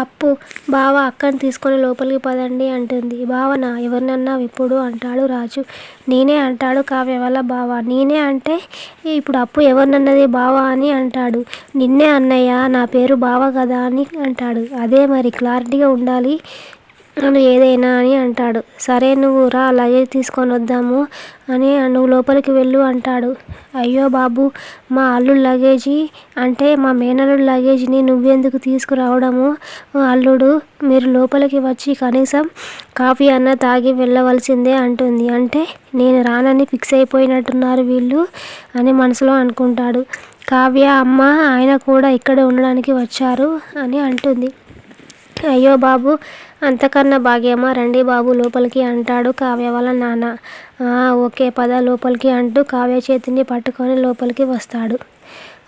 అప్పు బావ అక్కని తీసుకొని లోపలికి పదండి అంటుంది. బావనా? ఎవరినన్నా ఇప్పుడు? అంటాడు రాజు. నేనే అంటాడు కావ్య వాళ్ళ బావ. నేనే అంటే ఇప్పుడు అప్పు ఎవరినన్నది బావ అని అంటాడు. నిన్నే అన్నయ్యా! నా పేరు బావ కదా అని అంటాడు. అదే మరి క్లారిటీగా ఉండాలి అను ఏదైనా అని అంటాడు. సరే నువ్వు రా లగేజ్ తీసుకొని వద్దాము అని నువ్వు లోపలికి వెళ్ళు అంటాడు. అయ్యో బాబు మా అల్లు లగేజీ అంటే మా మేనల్లుడు లగేజీని నువ్వెందుకు తీసుకురావడము అల్లుడు మీరు లోపలికి వచ్చి కనీసం కాఫీ అన్న తాగి వెళ్ళవలసిందే అంటుంది. అంటే నేను రానని ఫిక్స్ అయిపోయినట్టున్నారు వీళ్ళు అని మనసులో అనుకుంటాడు. కావ్య అమ్మ ఆయన కూడా ఇక్కడే ఉండడానికి వచ్చారు అని అంటుంది. అయ్యో బాబు అంతకన్నా భాగ్యమా! రండి బాబు లోపలికి అంటాడు కావ్య వాళ్ళ నాన్న. ఓకే పద లోపలికి అంటూ కావ్య చేతిని పట్టుకొని లోపలికి వస్తాడు.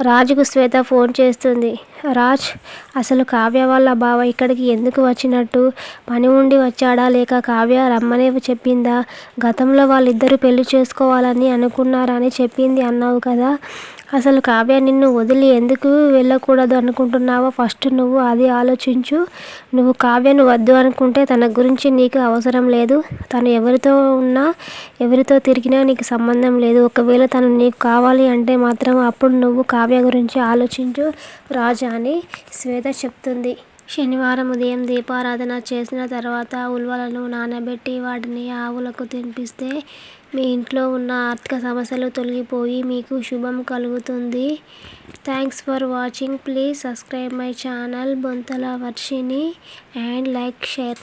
రాజుకు శ్వేత ఫోన్ చేస్తుంది. రాజ్! అసలు కావ్య వాళ్ళ బావ ఇక్కడికి ఎందుకు వచ్చినట్టు? పని ఉండి వచ్చాడా లేక కావ్య రమ్మనే చెప్పిందా? గతంలో వాళ్ళిద్దరూ పెళ్ళి చేసుకోవాలని అనుకున్నారని చెప్పింది అన్నావు కదా! అసలు కావ్య నిన్ను వదిలి ఎందుకు వెళ్ళకూడదు అనుకుంటున్నావో ఫస్ట్ నువ్వు అది ఆలోచించు. నువ్వు కావ్యను వద్దు అనుకుంటే తన గురించి నీకు అవసరం లేదు. తను ఎవరితో ఉన్నా ఎవరితో తిరిగినా నీకు సంబంధం లేదు. ఒకవేళ తను నీకు కావాలి అంటే మాత్రం అప్పుడు నువ్వు కావ్య గురించి ఆలోచించు రాజా అని శ్వేత చెప్తుంది. శనివారం ఉదయం దీపారాధన చేసిన తర్వాత ఉలవలను నానబెట్టి వాటిని ఆవులకు తినిపిస్తే మీ ఇంట్లో ఉన్న ఆర్థిక సమస్యలు తొలగిపోయి మీకు శుభం కలుగుతుంది. Thanks for watching please subscribe my channel Bonthala Varshini and like share